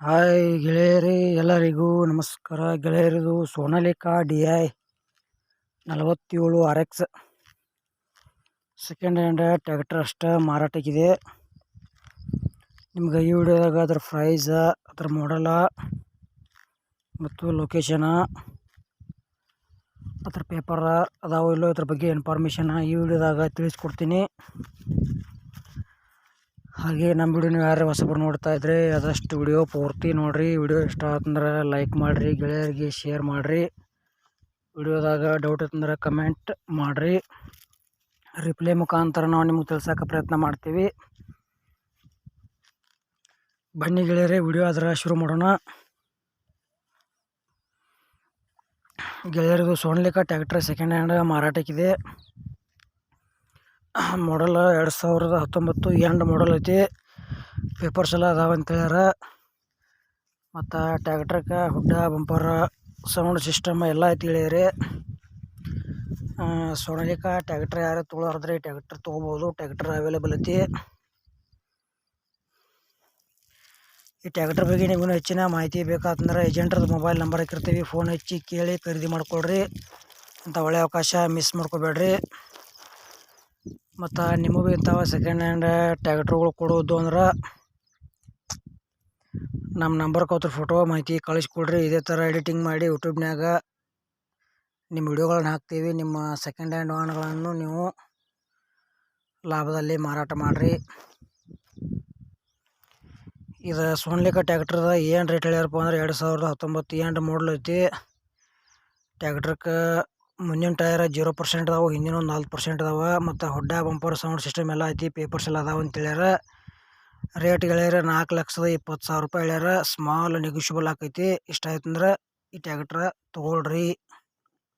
Hi ಗೆಳೆಯರೇ, ಎಲ್ಲರಿಗೂ ನಮಸ್ಕಾರ. ಗೆಳೆಯರಿದು ಸೋನಾಲಿಕಾ ಡಿ ಐ ನಲವತ್ತೇಳು R X second hand tractor ಅಷ್ಟೇ ಮಾರಾಟಕ್ಕಿದೆ. ನಿಮ್ಗೆ ಈ ವಿಡಿಯೋದಾಗ ಅದ್ರ ಪ್ರೈಸ ಅದ್ರ ಮಾಡಲ ಮತ್ತು ಲೊಕೇಶನ ಅದ್ರ ಪೇಪರ ಅದಾವ ಇಲ್ಲೋ ಇದ್ರ ಬಗ್ಗೆ ಇನ್ಫಾರ್ಮೇಷನ್ ಈ ವಿಡಿಯೋದಾಗ ತಿಳಿಸ್ಕೊಡ್ತೀನಿ. ಹಾಗೆ ನಮ್ಮ ವಿಡಿಯೋ ನೀವು ಯಾರು ಹೊಸಬರು ನೋಡ್ತಾ ಇದ್ರೆ ಆದಷ್ಟು ವಿಡಿಯೋ ಪೂರ್ತಿ ನೋಡಿರಿ. ವಿಡಿಯೋ ಇಷ್ಟ ಆತಂದ್ರೆ ಲೈಕ್ ಮಾಡಿರಿ, ಗೆಳೆಯರಿಗೆ ಶೇರ್ ಮಾಡಿರಿ. ವಿಡಿಯೋದಾಗ ಡೌಟ್ ಇತ್ತಂದ್ರೆ ಕಮೆಂಟ್ ಮಾಡಿರಿ. ರಿಪ್ಲೈ ಮುಖಾಂತರ ನಾವು ನಿಮ್ಗೆ ತಿಳ್ಸೋಕೆ ಪ್ರಯತ್ನ ಮಾಡ್ತೀವಿ. ಬನ್ನಿ ಗೆಳೆಯರೆ ವಿಡಿಯೋ ಅದರ ಶುರು ಮಾಡೋಣ. ಗೆಳೆಯರದು ಸೋನ್ಲಿಕಾ ಟ್ಯಾಕ್ಟ್ರ್ ಸೆಕೆಂಡ್ ಹ್ಯಾಂಡ್ ಮಾರಾಟಕ್ಕಿದೆ. ಮಾಡಲ್ ಎರಡು ಸಾವಿರದ ಹತ್ತೊಂಬತ್ತು ಎಂಡ್ ಮಾಡಲ್ ಐತಿ. ಪೇಪರ್ಸ್ ಎಲ್ಲ ಅದಾವೆ ಅಂತ ಹೇಳ್ಯಾರ. ಮತ್ತು ಟ್ಯಾಕ್ಟ್ರಕ್ಕೆ ಹುಡ್ಡ, ಬಂಪರ, ಸೌಂಡ್ ಸಿಸ್ಟಮ್ ಎಲ್ಲ ಐತಿ ಹೇಳ್ಯಾರಿ. ಸೋನಾಲಿಕ ಟ್ಯಾಕ್ಟ್ರ್ ಯಾರು ತೊಗೊಳಾರ್ದ್ರೆ ಟ್ಯಾಕ್ಟ್ರ್ ತೊಗೋಬೋದು. ಟ್ಯಾಕ್ಟ್ರ್ ಅವೈಲೇಬಲ್ ಐತಿ. ಈ ಟ್ಯಾಕ್ಟ್ರ್ ಬಗ್ಗೆ ನಿಮಗೂ ಹೆಚ್ಚಿನ ಮಾಹಿತಿ ಬೇಕಾತಂದ್ರೆ ಏಜೆಂಟ್ರದ್ದು ಮೊಬೈಲ್ ನಂಬರ್ ಹಾಕಿರ್ತೀವಿ. ಫೋನ್ ಹಚ್ಚಿ ಕೇಳಿ ಖರೀದಿ ಮಾಡ್ಕೊಳ್ರಿ. ಅಂತ ಒಳ್ಳೆಯ ಅವಕಾಶ ಮಿಸ್ ಮಾಡ್ಕೋಬೇಡ್ರಿ. ಮತ್ತು ನಿಮಗೂ ಇಂಥವ ಸೆಕೆಂಡ್ ಹ್ಯಾಂಡ್ ಟ್ಯಾಕ್ಟ್ರುಗಳು ಕೊಡೋದು ಅಂದ್ರೆ ನಮ್ಮ ನಂಬರ್ ಅವ್ರ ಫೋಟೋ ಮಾಹಿತಿ ಕಳಿಸ್ಕೊಡ್ರಿ. ಇದೇ ಥರ ಎಡಿಟಿಂಗ್ ಮಾಡಿ ಯೂಟ್ಯೂಬ್ನಾಗ ನಿಮ್ಮ ವಿಡಿಯೋಗಳನ್ನ ಹಾಕ್ತೀವಿ. ನಿಮ್ಮ ಸೆಕೆಂಡ್ ಹ್ಯಾಂಡ್ ವಾಹನಗಳನ್ನು ನೀವು ಲಾಭದಲ್ಲಿ ಮಾರಾಟ ಮಾಡಿರಿ. ಇದು ಸೋನ್ಲಿಕ ಟ್ಯಾಕ್ಟ್ರದ ಏನು ರೇಟ್ ಹೇಳ್ಯಾರಪ್ಪ ಅಂದ್ರೆ ಎರಡು ಸಾವಿರದ ಹತ್ತೊಂಬತ್ತು ಏನು ಮಾಡಲ್ ಐತಿ. ಟ್ಯಾಕ್ಟ್ರಕ್ಕೆ ಮುಂದಿನ ಟೈರ್ ಜೀರೋ ಪರ್ಸೆಂಟ್ ಅದಾವೆ, ಹಿಂದಿನ ಒಂದು ನಾಲ್ಕು ಪರ್ಸೆಂಟ್ ಅದಾವ, ಮತ್ತು ಹೊಡ್ಡ ಬಂಪರ್ ಸೌಂಡ್ ಸಿಸ್ಟಮ್ ಎಲ್ಲ ಐತಿ ಪೇಪರ್ಸ್ ಎಲ್ಲ ಅದಾವ ಅಂತ ಹೇಳ್ಯಾರ. ರೇಟ್ ಹೇಳ್ಯಾರ ನಾಲ್ಕು ಲಕ್ಷದ ಇಪ್ಪತ್ತು ಸಾವಿರ ರೂಪಾಯಿ ಹೇಳ್ಯಾರ. ಸ್ಮಾಲ್ ನೆಗೋಷಿಯಬಲ್ ಆಕೈತಿ. ಇಷ್ಟ ಆಯ್ತಂದ್ರೆ, ಈ ಟ್ಯಾಕ್ಟ್ರ ತೊಗೊಳ್ರಿ.